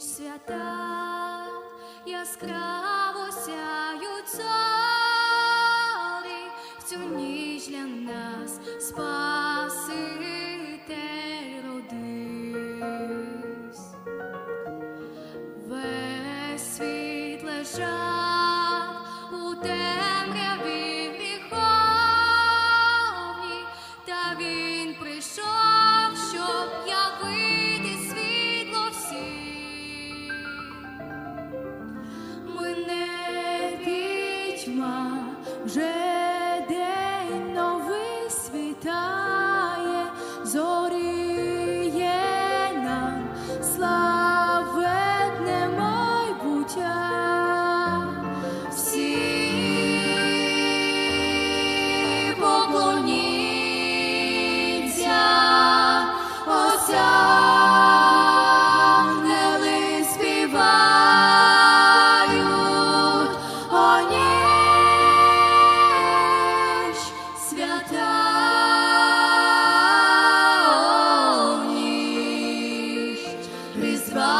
свята, яскраво сяють зорі, в цю ніч для нас Спаситель J'ai призвав.